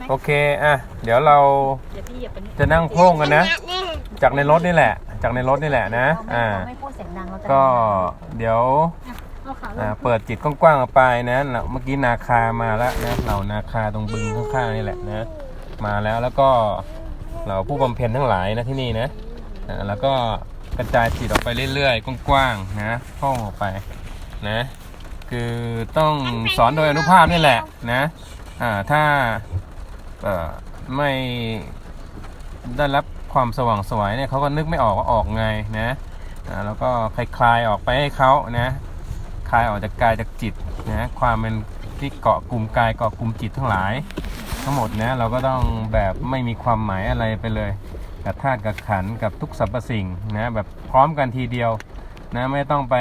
ไหมโอเค อะ เดี๋ยวเราเดี๋ยวพี่เหยียบไปนี่จะนั่งโพร่งกันนะ จากในรถนี่แหละ จากในรถนี่แหละนะเราไม่อ่า เราไม่พูดเสียงดังเราจะก็เดี๋ยว เอาขาลอ่างเปิดจิตกว้างๆออกไปนะเราเมื่อกี้นาคามาแล้วนะ เหล่านาคาตรงบึงข้างๆนี่แหละนะ มาแล้วแล้วก็เราผู้บำเพ็ญทั้งหลายนะที่นี่นะอ่าแล้วก็กระจายจิตออกไปเรื่อยๆกว้างๆนะพ่องออกไปนะ คือต้องสอนโดยอนุภาพนี่แหละนะ อ่า ถ้าเอ่อ ไม่ได้รับความสว่างสวยเนี่ยเขาก็นึกไม่ออกว่าออกไงนะแล้วก็คลายออกไปให้เขานะคลายออกจากกายจากจิตนะความเป็นที่เกาะกลุ่มกายเกาะกลุ่มจิตทั้งหลาย ทั้งหมดนะเราก็ต้องแบบไม่มีความหมายอะไรไปเลยกับธาตุกับขันกับทุกสรรพสิ่งนะแบบพร้อมกันทีเดียวนะไม่ต้องไป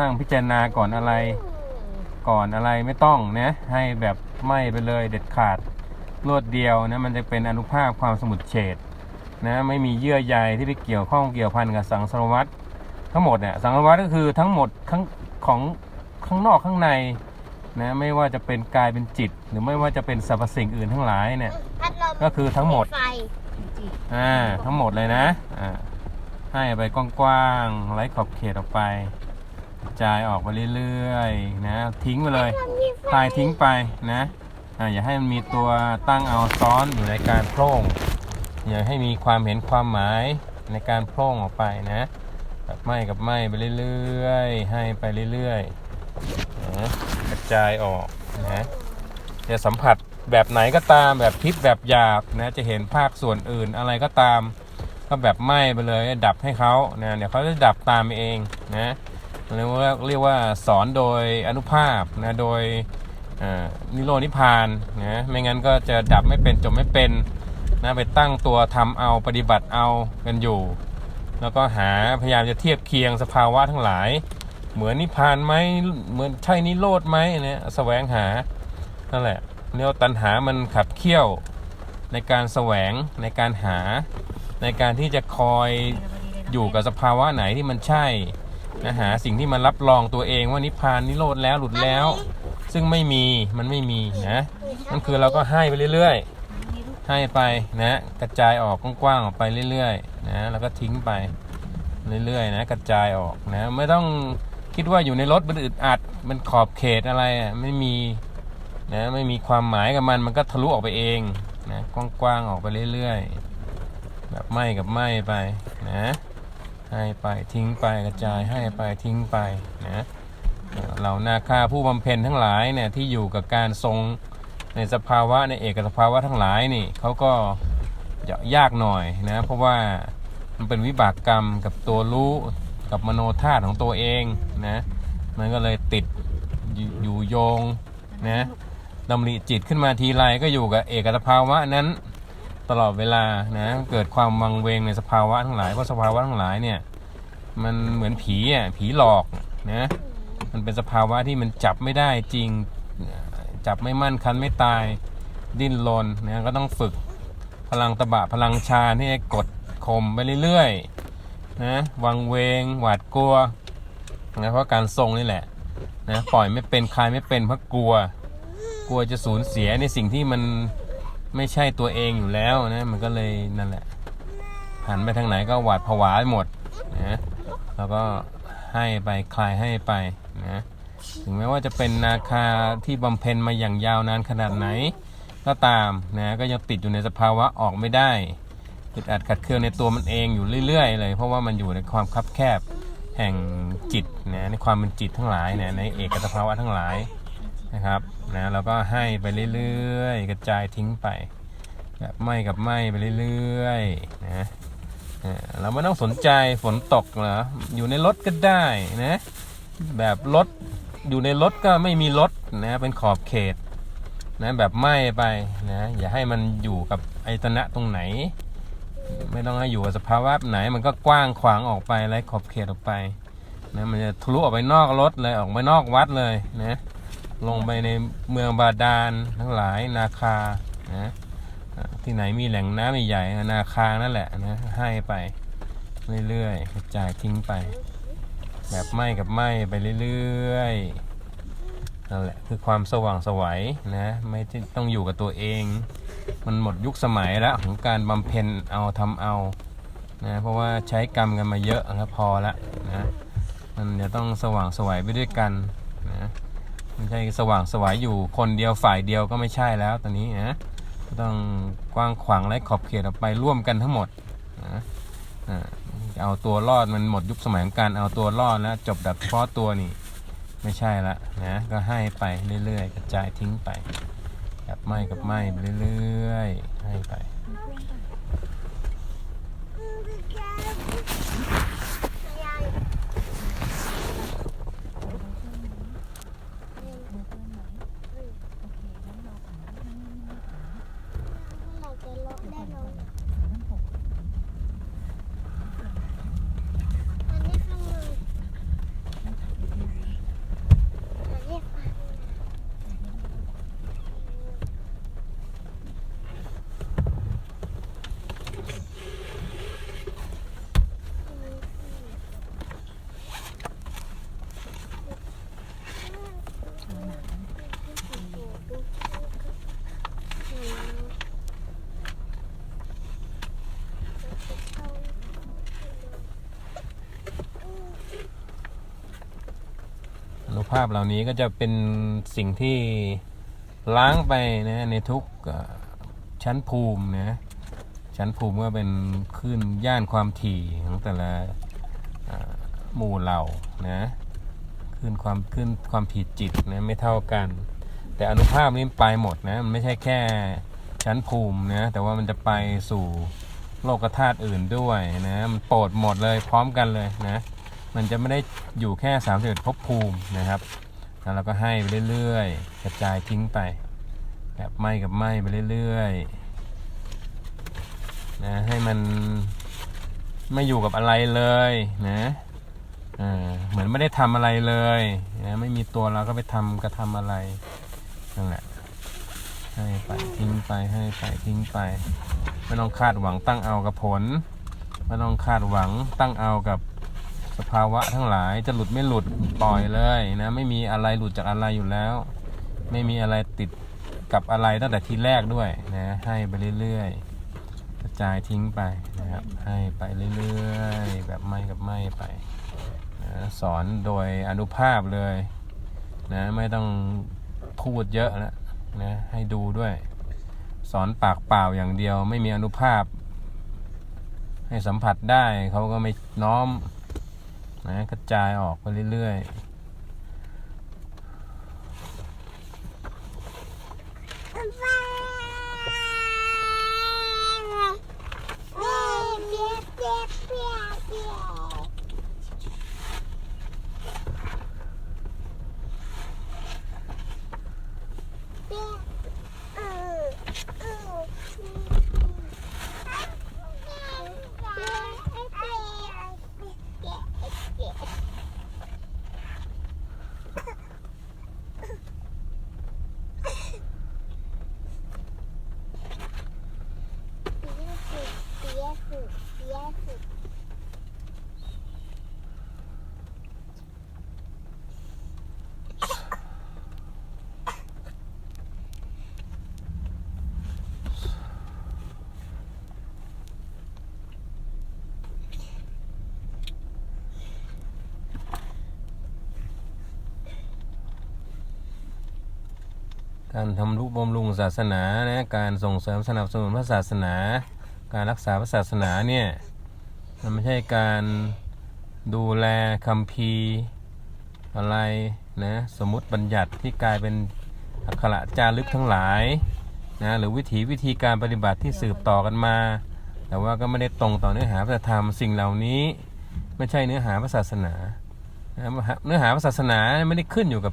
นั่งพิจารณาก่อนอะไรก่อนอะไรไม่ต้องนะให้แบบไม่ไปเลยเด็ดขาด รวดเดียวนะมันจะเป็นอนุภาพความสมุดเฉดนะไม่มีเยื่อใยที่ไปเกี่ยวข้องเกี่ยวพันกับสังสารวัตรทั้งหมดเนี่ยสังสารวัตรก็คือทั้งหมดข้างของข้างนอกข้างในนะไม่ว่าจะเป็นกายเป็นจิต หรือไม่ว่าจะเป็นสรรพสิ่งอื่นทั้งหลายเนี่ยพัดลมก็คือทั้งหมดไฟอ่าทั้งหมดเลยนะอ่าให้ไปกว้างๆไล่ขอบเขตออกไปกระจายออกไปเรื่อยๆนะทิ้งไปเลยตายทิ้งไปนะ ออย่าให้มันมีตัวตั้งเอาซ้อนอยู่ในการโพร่งอย่าให้มีความเห็นความหมายในการโพร่งออกไปนะแบบไหม้กับไหม้ไปเรื่อยๆ ให้ไปเรื่อยๆนะกระจายออกนะจะสัมผัสแบบไหนก็ตามแบบทิพแบบหยาบนะจะเห็นภาคส่วนอื่นอะไรก็ตาม ก็แบบไหม้ไปเลยดับให้เขานะเดี๋ยวเขาจะดับตามเองนะเรียกว่าเรียกว่าสอนโดยอนุภาพนะโดย นิโรนิพานนะไม่งั้นก็จะดับไม่เป็นจบไม่เป็นนะไปตั้งตัวทำเอาปฏิบัติเอากันอยู่ แล้วก็หาพยายามจะเทียบเคียงสภาวะทั้งหลาย เหมือนนิพานไหมเหมือนใช่นิโรธไหมเนี่ยแสวงหานั่นแหละเรียกว่าตัณหามันขับเคี่ยวในการแสวงในการหาในการที่จะคอยอยู่กับสภาวะไหนที่มันใช่นะหาสิ่งที่มันรับรองตัวเองว่านิพานนิโรธแล้วหลุดแล้ว ซึ่งไม่มีมันไม่มีนะนั่นคือเราก็ให้ไปเรื่อยๆ ให้ไปนะกระจายออกกว้างๆออกไปเรื่อยๆนะแล้วก็ทิ้งไปเรื่อยๆนะกระจายออกนะไม่ต้องคิดว่าอยู่ในรถมันอึดอัดมันขอบเขตอะไรอะไม่มีนะไม่มีความหมายกับมันมันก็ทะลุออกไปเองนะกว้างๆออกไปเรื่อยๆแบบไหม้กับไหม้ไปนะให้ไปทิ้งไปกระจายให้ไปทิ้งไปนะ เอ่อเหล่านาคาผู้บำเพ็ญทั้งหลายเนี่ยที่อยู่กับการทรงในสภาวะในเอกสภาวะทั้งหลายนี่เขาก็จะยากหน่อยนะเพราะว่ามันเป็นวิบากกรรมกับตัวรู้กับมโนธาตุของตัวเองนะมันก็เลยติดอยู่อยู่โยงนะดำริจิตขึ้นมาทีไรก็อยู่กับเอกสภาวะนั้นตลอดเวลานะเกิดความวังเวงในสภาวะทั้งหลายเพราะสภาวะทั้งหลายเนี่ยมันเหมือนผีอะผีหลอกนะ มันเป็นสภาวะที่มันจับไม่ได้จริง จับไม่มั่นคันไม่ตาย ดิ้นรนนะก็ต้องฝึกพลังตบะพลังชาที่กดข่มไปเรื่อยๆนะวังเวง หวาดกลัวนะเพราะการทรงนี่แหละนะปล่อยไม่เป็นคลายไม่เป็นเพราะกลัว กลัวจะสูญเสียในสิ่งที่มันไม่ใช่ตัวเองอยู่แล้วนะมันก็เลยนั่นแหละหันไปทางไหนก็หวาดผวาไปหมดนะแล้วก็ให้ไปคลายให้ไป นะถึงแม้ว่าจะเป็นนาคาที่บำเพ็ญมาอย่างยาวนานขนาดไหน ก็ตามนะก็ยังติดอยู่ในสภาวะออกไม่ได้ติดอัดขัดเคืองในตัวมันเองอยู่เรื่อยๆ เลย เพราะว่ามันอยู่ในความคับแคบแห่งจิตนะในความเป็นจิตทั้งหลายนี่ยในเอกสภาวะทั้งหลายนะครับนะเราก็ให้ไปเรื่อยๆ กระจายทิ้งไปแบบไหมกับไหมไปเรื่อยๆนะเออเราไม่ต้องสนใจฝนตกเหรออยู่ในรถก็ได้นะ แบบรถอยู่ในรถก็ไม่มีรถนะเป็นขอบเขตนะแบบไหม้ไปนะอย่าให้มันอยู่กับไอตนะตรงไหน ไม่ต้องให้อยู่กับสภาวะไหน มันก็กว้างขวางออกไปไล่ขอบเขตออกไปนะมันจะทะลุออกไปนอกรถเลยออกไปนอกวัดเลยนะลงไปในเมืองบาดาลทั้งหลายนาคานะที่ไหนมีแหล่งน้ำใหญ่ๆนาคานั่นแหละนะให้ไปเรื่อยๆกระจายทิ้งไป แบบไหม้กับไหม้ไปเรื่อยๆนั่นแหละคือความสว่างสวัยนะไม่ที่ต้องอยู่กับตัวเอง มันหมดยุคสมัยแล้วของการบำเพ็ญเอาทำเอานะเพราะว่าใช้กรรมกันมาเยอะแล้วพอละนะมันจะต้องสว่างสวัยไปด้วยกันนะไม่ใช่สว่างสวัยอยู่คนเดียวฝ่ายเดียวก็ไม่ใช่แล้วตอนนี้นะต้องกว้างขวางและขอบเขตออกไปร่วมกันทั้งหมดนะอ่า เอาตัวรอดมันหมดยุคสมัยของการเอาตัวรอดแล้วจบดับเพาะตัวนี่ไม่ใช่ละนะก็ให้ไปเรื่อยๆ กระจายทิ้งไปกับไม่กับไม่เรื่อยๆ ให้ไป อนุ ภาพเหล่านี้ก็จะเป็นสิ่งที่ล้างไปนะในทุกชั้นภูมินะชั้นภูมิก็เป็นขึ้นย่านความถี่ของแต่ละหมู่เหล่านะขึ้นความขึ้นความถี่จิตนะไม่เท่ากัน แต่อนุภาพนี้ไปหมดนะมันไม่ใช่แค่ชั้นภูมินะแต่ว่ามันจะไปสู่โลกธาตุอื่นด้วยนะมันโปรดหมดเลยพร้อมกันเลยนะ มันจะไม่ได้อยู่แค่3ามสิบภพภูมินะครับ แล้วเราก็ให้ไปเรื่อยๆ กระจายทิ้งไป แบบไหม้กับไหม้ไปเรื่อยๆนะให้มันไม่อยู่กับอะไรเลยนะเออเหมือนไม่ได้ทำอะไรเลยนะไม่มีตัวเราก็ไปทำกระทำอะไรนั่นแหละให้ไปทิ้งไปให้ไปทิ้งไป ไม่ต้องคาดหวังตั้งเอากับผล ไม่ต้องคาดหวังตั้งเอากับ สภาวะทั้งหลายจะหลุดไม่หลุดปล่อยเลยนะไม่มีอะไรหลุดจากอะไรอยู่แล้ว ไม่มีอะไรติดกับอะไรตั้งแต่ทีแรกด้วยนะให้ไปเรื่อยๆกระจายทิ้งไปนะครับให้ไปเรื่อยๆแบบไม่กับไม่ไปนะสอนโดยอนุภาพเลยนะไม่ต้องพูดเยอะแล้วนะให้ดูด้วย สอนปากเปล่าอย่างเดียว ไม่มีอนุภาพ ให้สัมผัสได้เขาก็ไม่น้อม นะกระจายออกไปเรื่อยๆ การทำรุบำรุงศาสนานะการส่งเสริมสนับสนุนพระศาสนา การรักษาพระศาสนาเนี่ยมันไม่ใช่การดูแลคำพีอะไรนะสมมติบัญญัติที่กลายเป็นอักขระจารึกทั้งหลายนะหรือวิถีวิธีการปฏิบัติที่สืบต่อกันมา แต่ว่าก็ไม่ได้ตรงต่อเนื้อหาพระธรรมสิ่งเหล่านี้ ไม่ใช่เนื้อหาพระศาสนานะเนื้อหาพระศาสนาไม่ได้ขึ้นอยู่กับ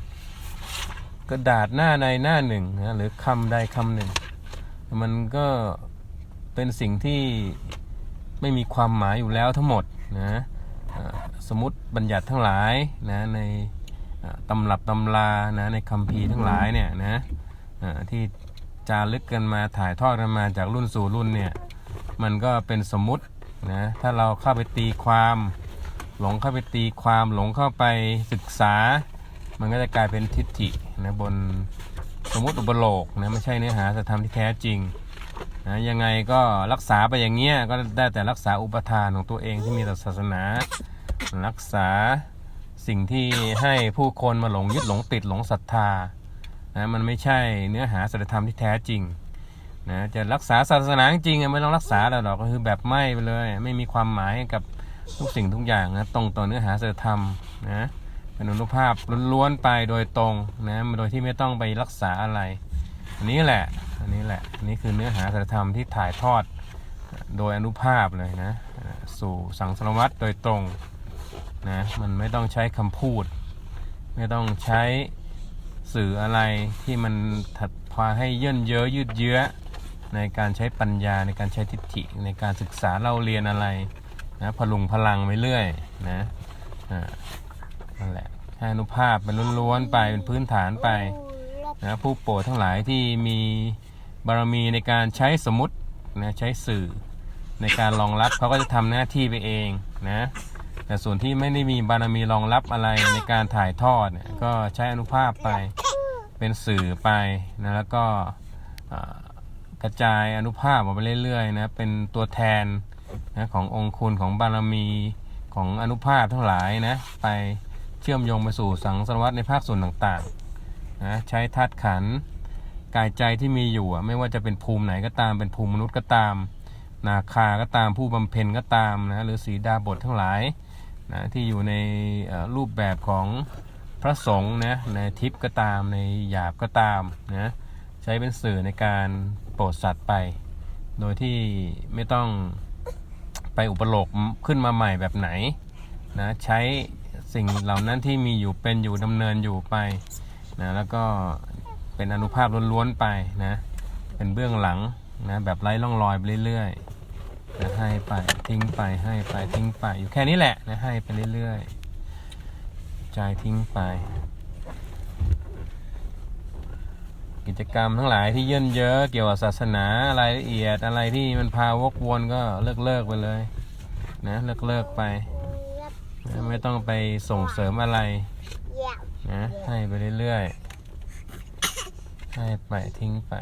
กระดาษหน้าในหน้าหนึ่งนะหรือคำใดคำหนึ่ง มันก็เป็นสิ่งที่ไม่มีความหมายอยู่แล้วทั้งหมดนะสมมติบัญญัติทั้งหลายนะในตำรับตำรานะในคัมภีทั้งหลายเนี่ยนะที่จารึกกันมาถ่ายทอดกันมาจากรุ่นสู่รุ่นเนี่ยมันก็เป็นสมมุตินะถ้าเราเข้าไปตีความ หลงเข้าไปตีความหลงเข้าไปศึกษา มันก็จะกลายเป็นทิฏฐิ นะบนสมมติอุปโลกนะไม่ใช่เนื้อหาสัจธรรมที่แท้จริงนะยังไงก็รักษาไปอย่างเงี้ยก็ได้แต่รักษาอุปทานของตัวเองที่มีต่อศาสนา รักษาสิ่งที่ให้ผู้คนมาหลงยึดหลงติดหลงศรัทธานะมันไม่ใช่เนื้อหาสัจธรรมที่แท้จริงนะจะรักษาศาสนาจริงไม่ต้องรักษาหรอกก็คือแบบไม่ไปเลย ไม่มีความหมายกับทุกสิ่งทุกอย่างนะตรงต่อเนื้อหาสัจธรรมนะ เป็นอนุภาพล้วนๆไปโดยตรงนะโดยที่ไม่ต้องไปรักษาอะไร อันนี้แหละ อันนี้แหละ อันนี้คือเนื้อหาสัจธรรมที่ถ่ายทอดโดยอนุภาพเลยนะ สู่สังสารวัตรโดยตรงนะมันไม่ต้องใช้คำพูด ไม่ต้องใช้สื่ออะไรที่มันถัดพาให้เยื่นเย้อยืดเยื้อในการใช้ปัญญาในการใช้ทิฏฐิในการศึกษาเล่าเรียนอะไรนะพลุงพลังไปเรื่อยนะอ่า นั่นแหละให้อนุภาพเป็นล้วนๆไปเป็นพื้นฐานไปนะผู้โปรดทั้งหลายที่มีบารมีในการใช้สมมตินะใช้สื่อในการรองรับเขาก็จะทำหน้าที่ไปเองนะแต่ส่วนที่ไม่ได้มีบารมีรองรับอะไรในการถ่ายทอดเนี่ยก็ใช้อนุภาพไปเป็นสื่อไปนะแล้วก็อ่ากระจายอนุภาพออกไปเรื่อยๆนะเป็นตัวแทนนะขององค์คุณของบารมีของอนุภาพทั้งหลายนะไป เชื่อมโยงไปสู่สังสารวัตในภาคส่วนต่างๆนะใช้ธาตุขันธ์กายใจที่มีอยู่ไม่ว่าจะเป็นภูมิไหนก็ตามเป็นภูมิมนุษย์ก็ตาม นาคาก็ตามผู้บำเพ็ญก็ตามนะหรือสีดาบททั้งหลายนะที่อยู่ในรูปแบบของพระสงฆ์นะในทิพย์ก็ตามในหยาบก็ตามนะใช้เป็นสื่อในการโปรดสัตว์ไป โดยที่ไม่ต้องไปอุปโลกขึ้นมาใหม่แบบไหนนะใช้ สิ่งเหล่านั้นที่มีอยู่เป็นอยู่ดำเนินอยู่ไปนะแล้วก็เป็นอนุภาพล้วนๆไปนะเป็นเบื้องหลังนะแบบไร้ร่องรอยไปเรื่อยๆนะให้ไปทิ้งไปให้ไปทิ้งไปอยู่แค่นี้แหละนะให้ไปเรื่อยๆใจทิ้งไป กิจกรรมทั้งหลายที่เยินเยอะเกี่ยวกับศาสนารายละเอียดอะไรที่มันพาวกวนก็เลิกเลิกไปเลยนะเลิกเลิกไป ไม่ต้องไปส่งเสริมอะไรนะให้ไปเรื่อยๆให้ไปทิ้งไป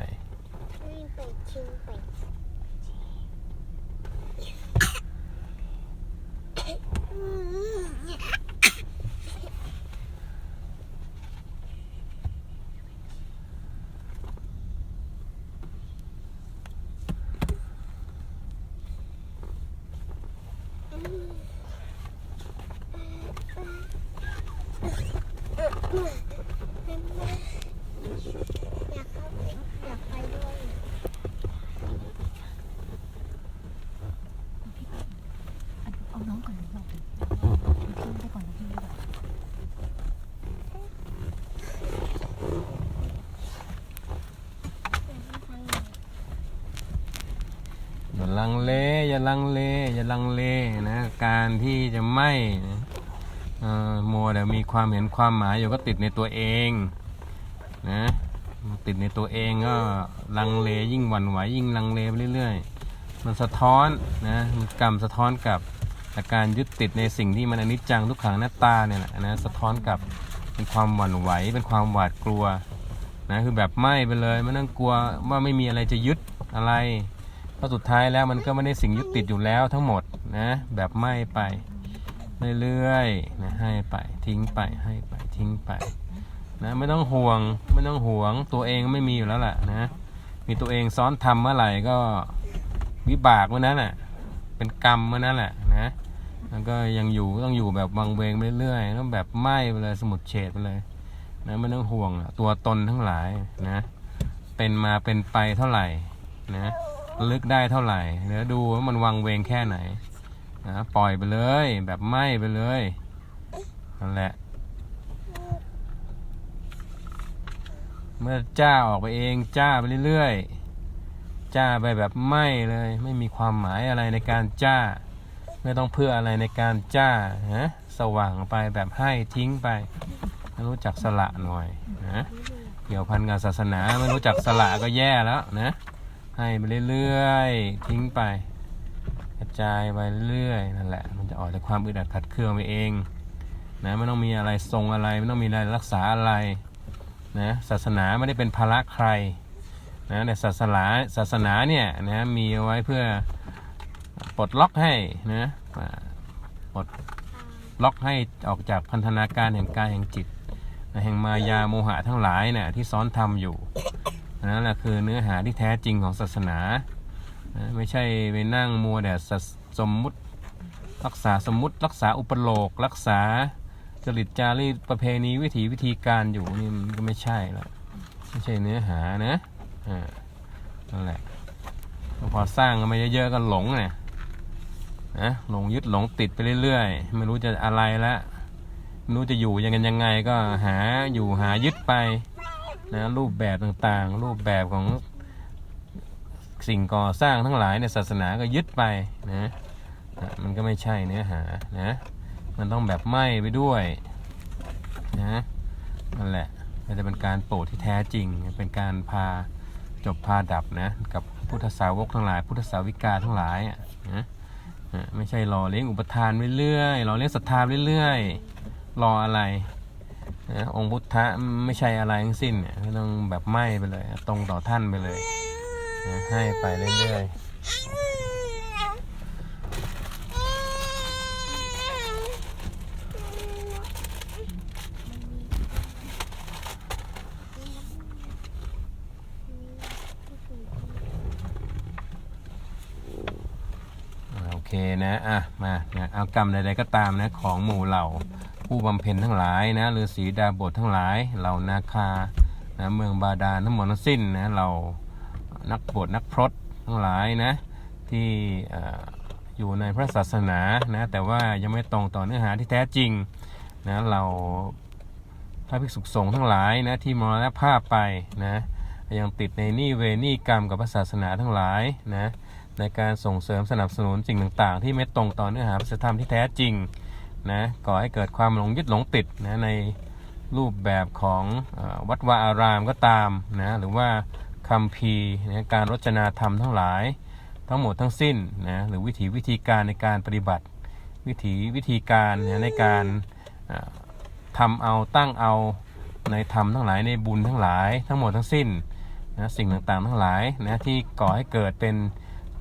อยากไปด้วย เอาน้องก่อนน้องก่อนทิ้งไปก่อนนะพี่ดีกว่า อย่า ลังเล อย่าลังเล อย่าลังเลนะ การที่จะไม่นะเอ่อมัวแต่มีความเห็นความหมายอยู่ก็ติดในตัวเองนะติดในตัวเองก็ลังเลยิ่งหวั่นไหวยิ่งลังเลไปเรื่อยๆ มันสะท้อนนะมันกรรมสะท้อนกับอาการยึดติดในสิ่งที่มันอนิจจังทุกขังหน้าตาเนี่ยนะสะท้อนกับเป็นความหวั่นไหวเป็นความหวาดกลัวนะคือแบบไม่ไปเลยไม่ต้องกลัวว่าไม่มีอะไรจะยึดอะไร เพราะสุดท้ายแล้วมันก็ไม่ได้สิ่งยึดติดอยู่แล้วทั้งหมดนะแบบไม่ไปเรื่อยๆนะให้ไปทิ้งไปให้ไปทิ้งไปนะไม่ต้องห่วงไม่ต้องห่วงตัวเองไม่มีอยู่แล้วแหละนะมีตัวเองซ้อนทำเมื่อไหร่ก็วิบากเมื่อนั้นแหละเป็นกรรมเมื่อนั้นแหละนะแล้วก็ยังอยู่ต้องอยู่แบบวังเวงไปเรื่อยๆต้องแบบไหม้ไปเลยสมุดเฉดไปเลยนะไม่ต้องห่วงตัวตนทั้งหลายนะเป็นมาเป็นไปเท่าไหร่นะ ลึกได้เท่าไหร่เดี๋ยวดูว่ามันวังเวงแค่ไหนนะปล่อยไปเลย แบบไหม้ไปเลยนั่นแหละ เมื่อจ้าออกไปเองจ้าไปเรื่อยๆจ้าไปแบบไหม้เลย ไม่มีความหมายอะไรในการจ้า ไม่ต้องเพื่ออะไรในการจ้านะสว่างไปแบบให้ทิ้งไปไม่รู้จักสละหน่อยนะเกี่ยวพันกับศาสนาไม่รู้จักสละก็แย่แล้วนะ ให้ไปเรื่อยๆ ทิ้งไป กระจายไปเรื่อยนั่นแหละ มันจะออกจากความอึดอัดขัดเคืองไปเองนะไม่ต้องมีอะไรทรงอะไรไม่ต้องมีอะไรรักษาอะไรนะศาสนาไม่ได้เป็นภาระใครนะแต่ศาสนาศาสนาเนี่ยนะมีเอาไว้เพื่อปลดล็อกให้นะปลดล็อกให้ออกจากพันธนาการแห่งกายแห่งจิต แห่งมายาโมหะทั้งหลายเนี่ยที่ซ้อนทำอยู่ นั่นแหละคือเนื้อหาที่แท้จริงของศาสนา ไม่ใช่ไปนั่งมัวแต่สสมมุติรักษาสมมุติรักษาอุปโลก รักษาจริตจารีตประเพณีวิถีวิธีการอยู่นี่มันก็ไม่ใช่และไม่ใช่เนื้อหานะอ่านั่นแหละพอสร้างกันมาเยอะๆก็หลงเนี่ยนะหลงยึดหลงติดไปเรื่อยๆ ไม่รู้จะอะไรละไม่รู้จะอยู่ยังไงยังไงก็หาอยู่หายึดไป นะรูปแบบต่างๆ รูปแบบของสิ่งก่อสร้างทั้งหลายในศาสนาก็ยึดไปนะอะมันก็ไม่ใช่เนื้อหานะมันต้องแบบไหม้ไปด้วยนะนั่นแหละมันจะเป็นการโปรดที่แท้จริง เป็นการพาจบพาดับนะกับพุทธสาวกทั้งหลาย พุทธสาวิกาทั้งหลายอะนะอะไม่ใช่รอเลี้ยงอุปทานเรื่อยๆรอเลี้ยงศรัทธาเรื่อยๆรออะไร นะองค์พุทธะไม่ใช่อะไรทั้งสิ้นเนี่ยก็ต้องแบบไหม้ไปเลย ตรงต่อท่านไปเลยนะให้ไปเรื่อยๆโอเคนะ อะ มานะเอากรรมใดๆก็ตามนะ ของหมู่เหล่า ผู้บำเพ็ญทั้งหลายนะฤาษีดาบททั้งหลายเหล่านาคานะเมืองบาดาลทั้งหมดทั้งสิ้นนะเรานักบวชนักพรตทั้งหลายนะที่อ่อยู่ในพระศาสนานะแต่ว่ายังไม่ตรงต่อเนื้อหาที่แท้จริงนะเราพระภิกษุสงฆ์ทั้งหลายนะที่มรณภาพไปนะยังติดในนี้เวนี้กรรมกับพระศาสนาทั้งหลายนะในการส่งเสริมสนับสนุนสิ่งต่างๆ ที่ไม่ตรงต่อเนื้อหาพระธรรมที่แท้จริง นะก่อให้เกิดความหลงยึดหลงติดนะในรูปแบบของอวัดวาอารามก็ตามนะหรือว่าคำพีนะการรจนาธรรมทั้งหลาย ทั้งหมดทั้งสิ้นนะหรือวิถีวิธีการในการปฏิบัติ วิถีวิธีการนะในการทำเอาตั้งเอาในธรรมทั้งหลายในบุญทั้งหลาย ทั้งหมดทั้งสิ้นนะสิ่งต่างๆทั้งหลายนะที่ก่อให้เกิดเป็น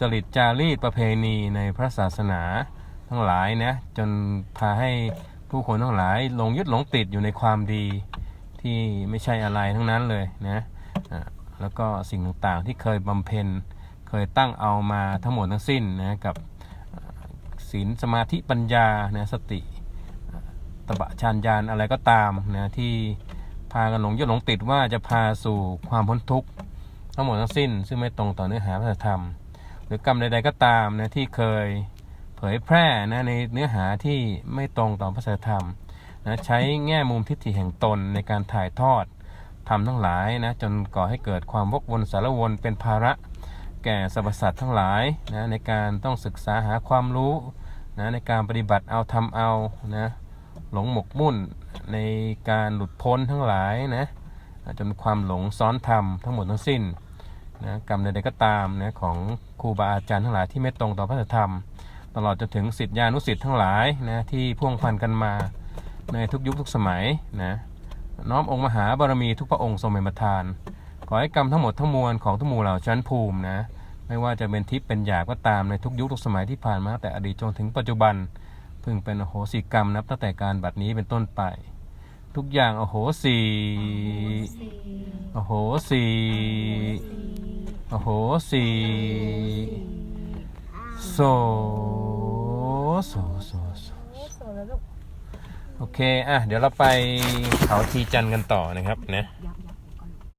จริตจารีตประเพณีในพระศาสนา ทั้งหลายนะจนพาให้ผู้คนทั้งหลายหลงยึดหลงติดอยู่ในความดีที่ไม่ใช่อะไรทั้งนั้นเลยนะอะแล้วก็สิ่งต่างๆที่เคยบำเพ็ญเคยตั้งเอามาทั้งหมดทั้งสิ้นนะกับศีลสมาธิปัญญานะสติอะตบะชานญาณอะไรก็ตามนะที่พากันหลงยึดหลงติดว่าจะพาสู่ความพ้นทุกข์ทั้งหมดทั้งสิ้น ซึ่งไม่ตรงต่อเนื้อหาพระธรรม หรือกรรมใดๆก็ตามนะที่เคย ยแพร่นะในเนื้อหาที่ไม่ตรงต่อพระสัจธรรมนะใช้แง่มุมทิฏฐิแห่งตนในการถ่ายทอดทำทั้งหลายนะจนก่อให้เกิดความวกวนสารวนเป็นภาระ แก่สรรพสัตว์ทั้งหลายนะในการต้องศึกษาหาความรู้นะในการปฏิบัติเอาทำเอานะหลงหมกมุ่นในการหลุดพ้นทั้งหลายนะจนความหลงซ้อนธรรมทั้งหมดทั้งสิ้นนะกรรมใดๆก็ตามนะของครูบาอาจารย์ทั้งหลายที่ไม่ตรงต่อพระธรรม ตลอดจนถึงสิทธิานุสิทธิ์ทั้งหลายนะที่พ่วงพันกันมาในทุกยุคทุกสมัยนะน้อมองค์มหาบารมีทุกพระองค์ทรงเป็นประธาน ขอให้กรรมทั้งหมดทั้งมวลของทุกหมู่เหล่าชั้นภูมินะไม่ว่าจะเป็นทิพย์เป็นหยาบก็ตามในทุกยุคทุกสมัยที่ผ่านมาแต่อดีตจนถึงปัจจุบันพึงเป็นอโหสิกรรมนับตั้งแต่การบัดนี้เป็นต้นไป ทุกอย่างโอโหสิอโหสิอโหสิ โซโซโซโซโซแล้วลูกโอเค อะ เดี๋ยวเราไปเขาทีจันกันต่อนะครับนะเดี๋ย